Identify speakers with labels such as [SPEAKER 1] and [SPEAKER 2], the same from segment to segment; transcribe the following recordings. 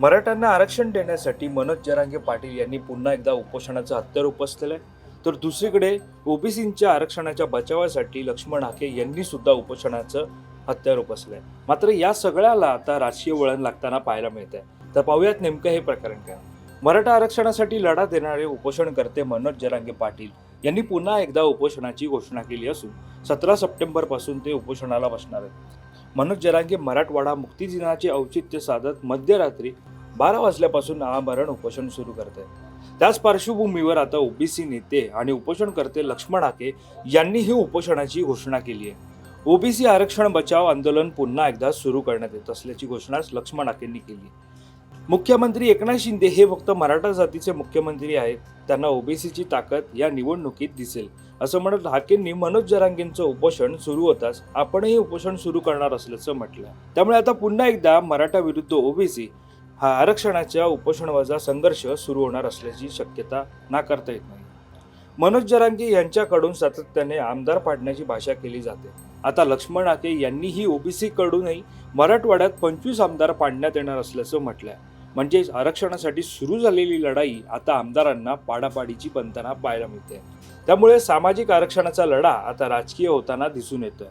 [SPEAKER 1] मराठ्यांना आरक्षण देण्यासाठी मनोज जरांगे पाटील यांनी पुन्हा एकदा उपोषणाचं हत्यार उपसलेलं आहे. तर दुसरीकडे ओबीसींच्या आरक्षणाच्या बचावासाठी लक्ष्मण हाके यांनी सुद्धा उपोषणाचं हत्यार उपसलंय मात्र या सगळ्याला आता राजकीय वळण लागताना पाहायला मिळत आहे तर पाहूयात नेमकं हे प्रकरण काय? मराठा आरक्षणासाठी लढा देणारे उपोषणकर्ते मनोज जरांगे पाटील यांनी पुन्हा एकदा उपोषणाची घोषणा केली असून सतरा सप्टेंबरपासून ते उपोषणाला बसणार आहेत. मनोज जरांगे मराठवाडा मुक्तिदिनाचे औचित्य साधत मध्यरात्री बारा वाजल्यापासून आमरण उपोषण सुरू करत. आहे त्याच पार्श्वभूमीवर आता ओबीसी नेते आणि उपोषणकर्ते लक्ष्मण हाके यांनी ही उपोषणाची घोषणा केली आहे. ओबीसी आरक्षण बचाव आंदोलन पुन्हा एकदा सुरू करण्यात येत असल्याची घोषणा लक्ष्मण हाकेंनी केली मुख्यमंत्री एकनाथ शिंदे हे फक्त मराठा जातीचे मुख्यमंत्री आहेत. त्यांना ओबीसीची ताकद या निवडणुकीत दिसेल. असं म्हणत हाकेंनी मनोज जरांगेंचं उपोषण सुरू होताच आपणही उपोषण सुरू करणार असल्याचं म्हटलं. त्यामुळे आता पुन्हा एकदा मराठा विरुद्ध ओबीसी हा आरक्षणाच्या उपोषणवजा संघर्ष सुरू होणार असल्याची शक्यता नाकारता येत नाही. मनोज जरांगे यांच्याकडून सातत्याने आमदार पाडण्याची भाषा केली जाते. आता लक्ष्मण आके यांनीही ओबीसीकडूनही मराठवाड्यात पंचवीस आमदार पाडण्यात येणार असल्याचं म्हटलंय. म्हणजेच आरक्षणासाठी सुरू झालेली लढाई आता आमदारांना पाडापाडीची बनताना पाहायला मिळते. त्यामुळे सामाजिक आरक्षणाचा लढा आता राजकीय होताना दिसून येतोय.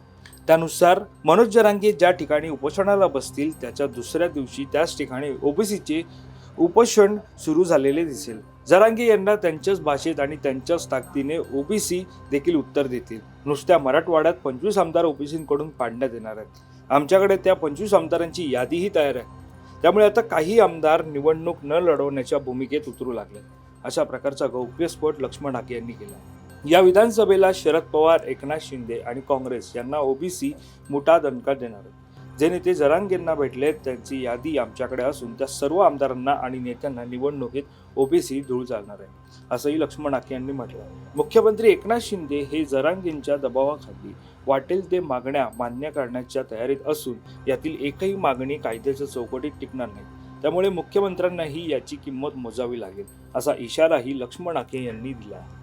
[SPEAKER 1] त्यानुसार मनोज जरांगे ज्या ठिकाणी उपोषणाला बसतील त्याच्या दुसऱ्या दिवशी त्याच ठिकाणी ओबीसीचे उपोषण सुरू झालेले दिसेल. जरांगे यांना त्यांच्याच भाषेत आणि त्यांच्याच ताकदीने ओबीसी देखील उत्तर देतील. नुसत्या मराठवाड्यात पंचवीस आमदार ओबीसींकडून पाडण्यात येणार आहेत. आमच्याकडे त्या पंचवीस आमदारांची यादीही तयार आहे. त्यामुळे आता काही आमदार निवडणूक न लढवण्याच्या भूमिकेत उतरू लागले. अशा प्रकारचा गौप्यस्फोट लक्ष्मण हाके यांनी केला. या विधानसभेला शरद पवार एकनाथ शिंदे आणि काँग्रेस यांना ओबीसी मोठा दणका देणार आहे जे नेते जरांगेंना भेटले त्यांची यादी आमच्याकडे असून त्या सर्व आमदारांना आणि नेत्यांना निवडणुकीत ओबीसी धूळ चालणार आहे असंही लक्ष्मण हाके यांनी म्हटलं. मुख्यमंत्री एकनाथ शिंदे हे जरांगेंच्या दबावाखाली वाटेल ते मागण्या मान्य करण्याच्या तयारीत असून यातील एकही मागणी कायद्याच्या चौकटीत टिकणार नाही. त्यामुळे मुख्यमंत्र्यांनाही याची किंमत मोजावी लागेल असा इशाराही लक्ष्मण हाके यांनी दिला आहे.